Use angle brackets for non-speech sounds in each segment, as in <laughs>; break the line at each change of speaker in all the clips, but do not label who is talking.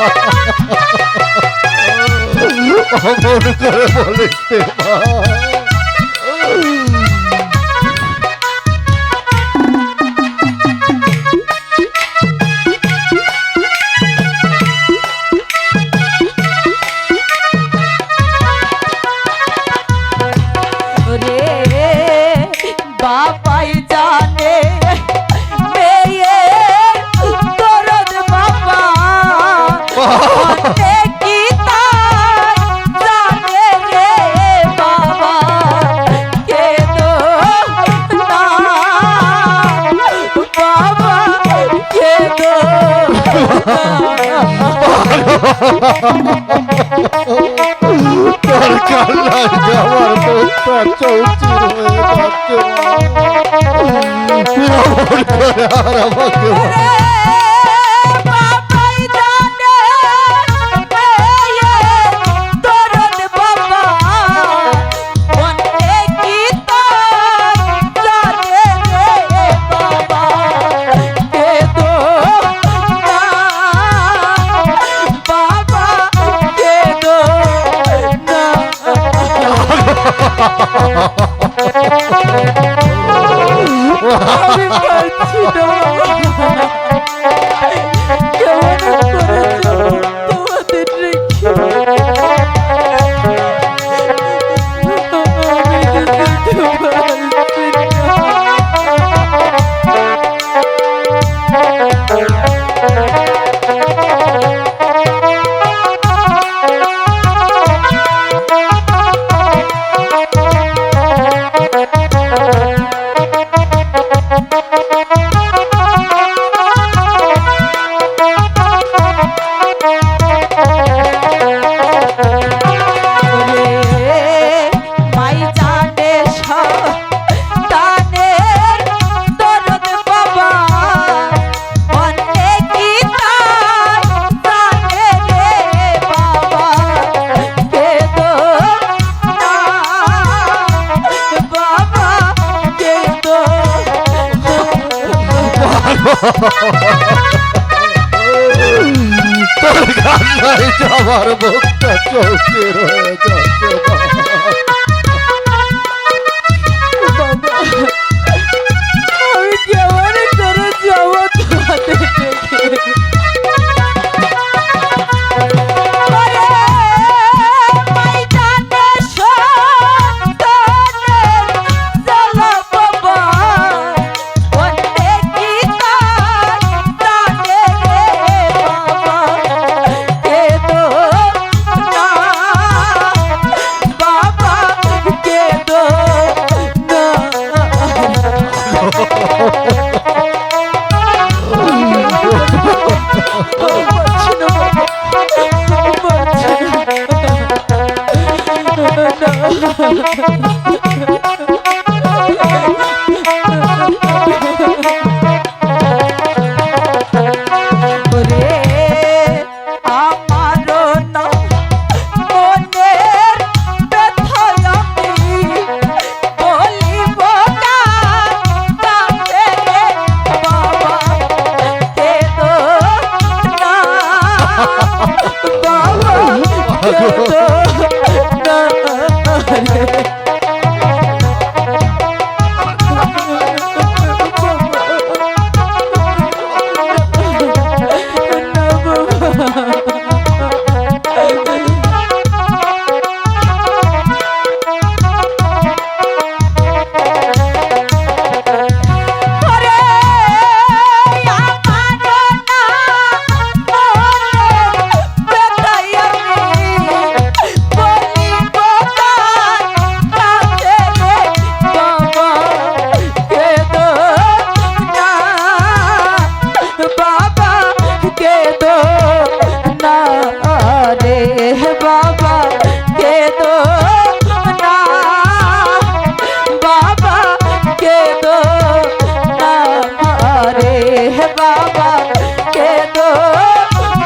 <laughs> অমন করে বলিস মা। তোর কান্নায় যাওয়ার দোষটা চৌচির হয়ে যাচ্ছে আমার করে আর আমাকে
আমি পারছি না কেমন করে তোমাদের রেখে আমি যেতে পারছি না
তোর
গান নাই আমার মুখটা চোখে রয়ে যায়। Gracias. কেদো না রে বাবা? কেদো না? বাবা কেদো না রে বাবা? কেদো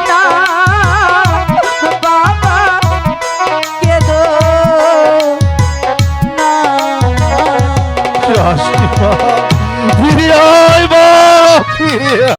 না? বাবা কেদো না?
রাষ্ট্রপতি ফিরে আয় বা ফিরে